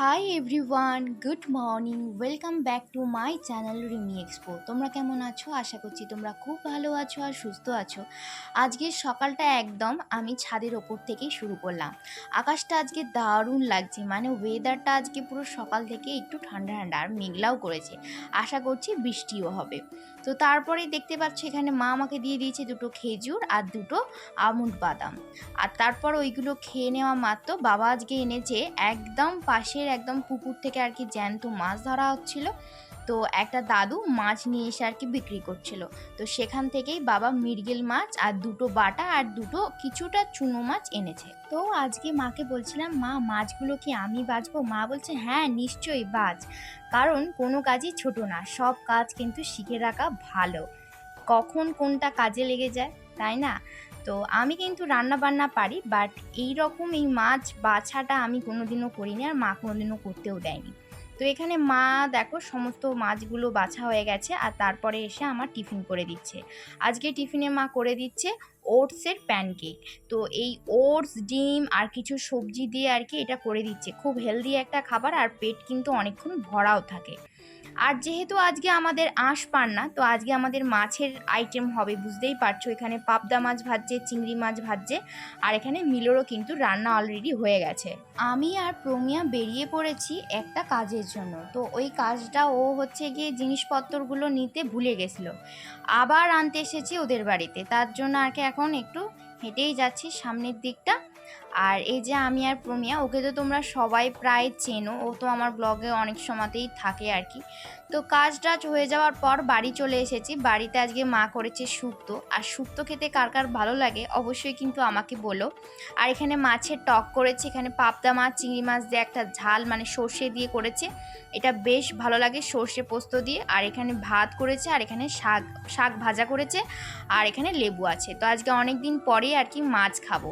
Hi everyone good morning welcome back to my channel Rimi expo তোমরা কেমন আছো? আশা করছি তোমরা খুব ভালো আছো আর সুস্থ আছো। আজকের সকালটা একদম আমি ছাদের ওপর থেকেই শুরু করলাম। আকাশটা আজকে দারুণ লাগছে মানে ওয়েদারটা আজকে পুরো সকাল থেকে একটু ঠান্ডা ঠান্ডা আর মেঘলাও করেছে। আশা করছি বৃষ্টিও হবে। তো তারপরেই দেখতে পাচ্ছ এখানে মা আমাকে দিয়ে দিয়েছে দুটো খেজুর আর দুটো আমুড বাদাম। আর তারপর ওইগুলো খেয়ে নেওয়া মাত্র বাবা আজকে এনেছে একদম পাশের একদম পুকুর থেকে আর কি জ্যান্ত মাছ ধরা হচ্ছিল। তো একটা দাদু মাছ নিয়ে এসে আর কি বিক্রি করছিল। তো সেখান থেকেই বাবা মৃগেল মাছ আর দুটো বাটা আর দুটো কিছুটা চুনো মাছ এনেছে। তো আজকে মাকে বলছিলাম, মা, মাছগুলো কি আমি বাজবো মা বলছে হ্যাঁ নিশ্চয়ই বাজ কারণ কোনো কাজই ছোট না, সব কাজ কিন্তু শিখে রাখা ভালো। কখন কোনটা কাজে লেগে যায়, তাই না? তো আমি কিন্তু রান্না বান্না পারি বাট এই রকম এই মাছ বাছাটা আমি কোনোদিনও করিনি আর মা কোনোদিনও করতেও দেয়নি। তো এখানে মা দেখো সমস্ত মাছগুলো বাছা হয়ে গেছে আর তারপরে এসে আমার টিফিন করে দিচ্ছে। আজকে টিফিনে মা করে দিচ্ছে ওটসের প্যানকেক। তো এই ওটস, ডিম আর কিছু সবজি দিয়ে আর কি এটা করে দিচ্ছে। খুব হেলদি একটা খাবার আর পেট কিন্তু অনেকক্ষণ ভরাও থাকে। আর যেহেতু আজকে আমাদের আঁশ পান না, তো আজকে আমাদের মাছের আইটেম হবে, বুঝতেই পারছ? এখানে পাবদা মাছ ভাজছে, চিংড়ি মাছ ভাজছে, আর এখানে মিলোরও কিন্তু রান্না অলরেডি হয়ে গেছে। আমি আর প্রমিয়া বেরিয়ে পড়েছি একটা কাজের জন্য, তো ওই কাজটা ও হচ্ছে গিয়ে জিনিসপত্রগুলো নিতে ভুলে গেছিল। আবার আনতে এসেছি ওদের বাড়িতে, তার জন্য আর কি এখন একটু হেঁটেই যাচ্ছি সামনের দিকটা। আর এই যে আমি আর প্রমিয়া ওকে তো তোমরা সবাই প্রায় চেনো। ও তো আমার ব্লগে অনেক সময়তেই থাকে আর কি। তো কাজ টাজ হয়ে যাওয়ার পর বাড়ি চলে এসেছি। বাড়িতে আজকে মা করেছে শুক্তো আর শুক্তো খেতে কার কার ভালো লাগে অবশ্যই কিন্তু আমাকে বলো। আর এখানে মাছের টক করেছে, এখানে পাবদা মাছ, চিংড়ি মাছ দিয়ে একটা ঝাল মানে সর্ষে দিয়ে করেছে। এটা বেশ ভালো লাগে সর্ষে পোস্ত দিয়ে। আর এখানে ভাত করেছে, আর এখানে শাক শাক ভাজা করেছে। আর এখানে লেবু আছে। তো আজকে অনেক দিন পরেই আর কি মাছ খাব।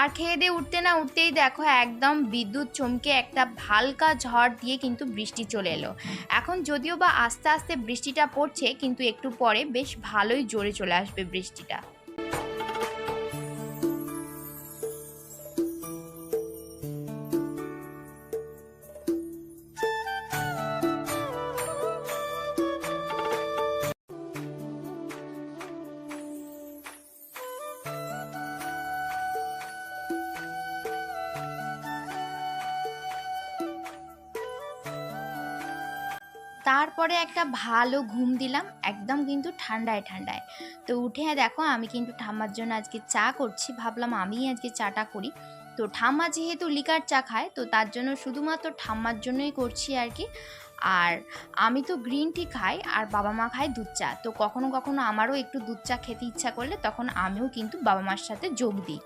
আর খেয়ে দিয়ে উঠতে না উঠতেই দেখো একদম বিদ্যুৎ চমকে একটা হালকা ঝড় দিয়ে কিন্তু বৃষ্টি চলে এলো। এখন যদিও বা আস্তে আস্তে বৃষ্টিটা পড়ছে, কিন্তু একটু পরে বেশ ভালোই জোরে চলে আসবে বৃষ্টিটা। তারপরে একটা ভালো ঘুম দিলাম, একদম কিন্তু ঠান্ডায় ঠান্ডায়। তো উঠে দেখো আমি কিন্তু ঠাম্মার জন্য আজকে চা করছি, ভাবলাম আমিই আজকে চাটা করি। তো ঠাম্মা যেহেতু লিকার চা খায়, তো তার জন্য শুধুমাত্র ঠাম্মার জন্যই করছি আর কি। আর আমি তো গ্রিন টি খাই আর বাবা মা খায় দুধ চা। তো কখনো কখনো আমারও একটু দুধ চা খেতে ইচ্ছা করলে তখন আমিও কিন্তু বাবা মার সাথে যোগ দিই।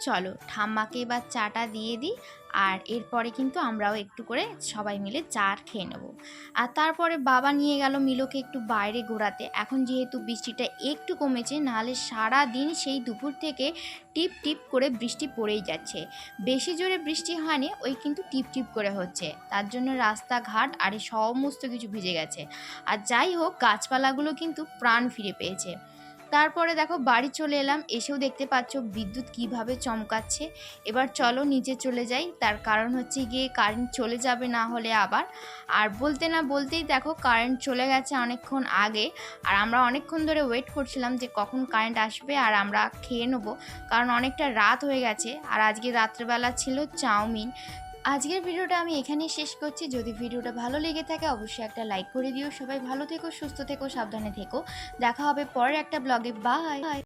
চলো, ঠাম্মাকে এবার চাটা দিয়ে দিই আর এরপরে কিন্তু আমরাও একটু করে সবাই মিলে চা খেয়ে নেব। আর তারপরে বাবা নিয়ে গেল মিলোকে একটু বাইরে ঘোরাতে। এখন যেহেতু বৃষ্টিটা একটু কমেছে, নাহলে সারা দিন সেই দুপুর থেকে টিপ টিপ করে বৃষ্টি পড়েই যাচ্ছে। বেশি জোরে বৃষ্টি হয়নি, ওই কিন্তু টিপ টিপ করে হচ্ছে। তার জন্য রাস্তাঘাট আর সমস্ত কিছু ভিজে গেছে। আর যাই হোক, গাছপালাগুলো কিন্তু প্রাণ ফিরে পেয়েছে। তারপরে দেখো বাড়ি চলে এলাম, এসেও দেখতে পাচ্ছ বিদ্যুৎ কীভাবে চমকাচ্ছে। এবার চলো নিচে চলে যাই, তার কারণ হচ্ছে গিয়ে কারেন্ট চলে যাবে না হলে আবার। আর বলতে না বলতেই দেখো কারেন্ট চলে গেছে অনেকক্ষণ আগে, আর আমরা অনেকক্ষণ ধরে ওয়েট করছিলাম যে কখন কারেন্ট আসবে আর আমরা খেয়ে নেব, কারণ অনেকটা রাত হয়ে গেছে। আর আজকে রাত্রেবেলা ছিল চাউমিন আজকের ভিডিওটা আমি এখানেই শেষ করছি। যদি ভিডিওটা ভালো লেগে থাকে, অবশ্যই একটা লাইক করে দিও। সবাই ভালো থেকো, সুস্থ থেকো, সাবধানে থেকো। দেখা হবে পরের একটা ব্লগে বাই